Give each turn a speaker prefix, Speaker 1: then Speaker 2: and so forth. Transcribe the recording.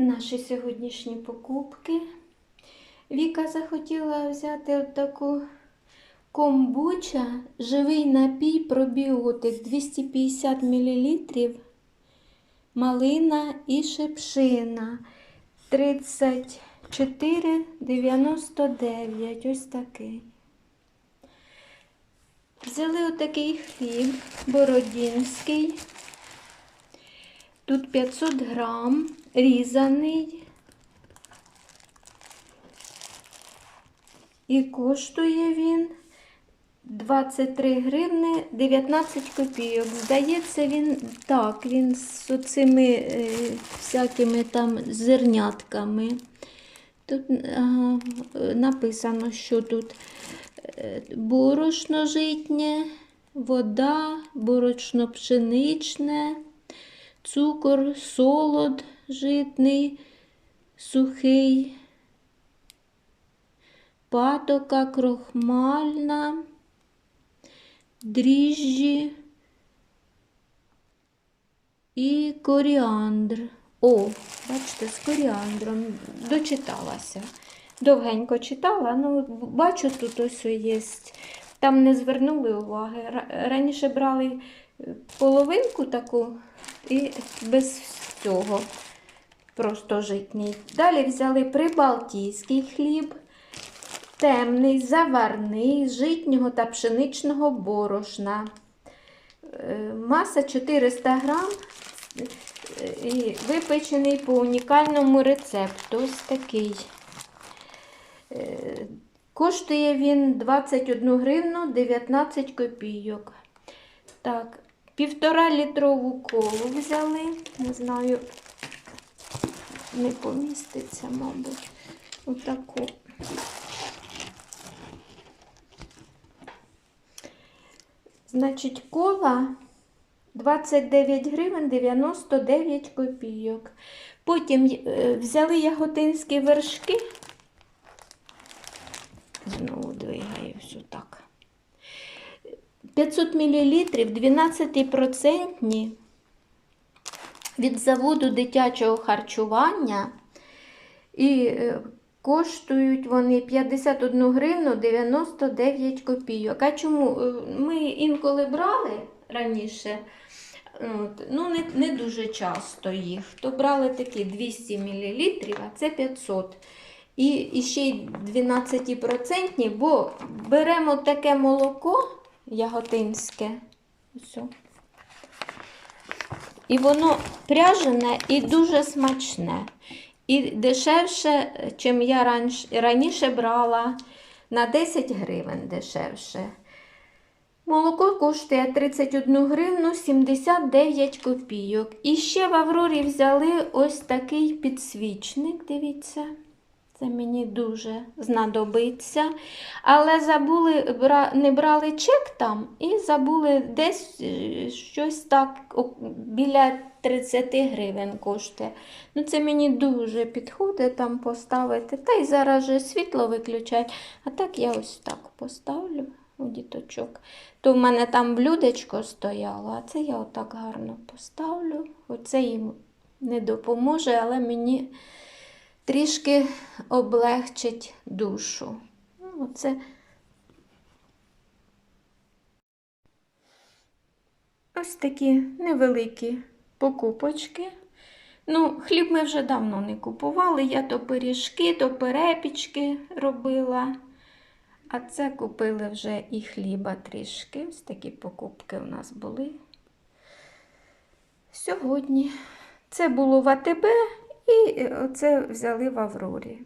Speaker 1: Наші сьогоднішні покупки. Віка захотіла взяти таку комбуча, живий напій пробіотик 250 мл, малина і шипшина 34,99. Ось такий. Взяли отакий хліб бородінський. Тут 500 грам, різаний. І коштує він 23 гривни 19 копійок. Здається, він так, він з оцими е, всякими там зернятками. Тут ага, написано, що тут е, борошно житнє, вода, борошно пшеничне цукор, солод житний, сухий, патока крохмальна, дріжджі і коріандр. О, бачите, з коріандром дочиталася. Довгенько читала, ну бачу, тут ось є. Там не звернули уваги. Раніше брали половинку таку і без цього просто житній. Далі взяли прибалтійський хліб, темний, заварний, житнього та пшеничного борошна. Е, Маса 400 грам е, випечений по унікальному рецепту. Ось такий. Е, Коштує він 21 гривну 19 копійок. Так, півтора літрову колу взяли. Не знаю, не поміститься, мабуть. Отаку. Значить, кола 29 гривень 99 копійок. Потім е, взяли яготинські вершки. Знову двигаюсь отак. 500 мл 12% від заводу дитячого харчування. І е, коштують вони 51 гривну 99 копійок. А чому? Е, Ми інколи брали раніше, ну не, не дуже часто їх. То брали такі 200 мл, а це 500 і, і ще й 12%, бо беремо таке молоко яготинське. Ось. І воно пряжене і дуже смачне. І дешевше, чим я раніше брала, на 10 гривень дешевше. Молоко коштує 31 гривну 79 копійок. І ще в Аврорі взяли ось такий підсвічник, дивіться. Це мені дуже знадобиться. Але забули, не брали чек там і забули десь е, щось так біля 30 гривень коштує. Ну, це мені дуже підходить там поставити. Та й зараз же світло виключать. А так я ось так поставлю у діточок. То в мене там блюдечко стояло, а це я отак гарно поставлю. Оце їм не допоможе, але мені трішки облегчить душу. Ну, Оце ось такі невеликі покупочки. Ну, хліб ми вже давно не купували. Я то пиріжки, то перепічки робила. А це купили вже і хліба трішки. Ось такі покупки у нас були. Сьогодні. Це було в АТБ і оце взяли в Аврорі.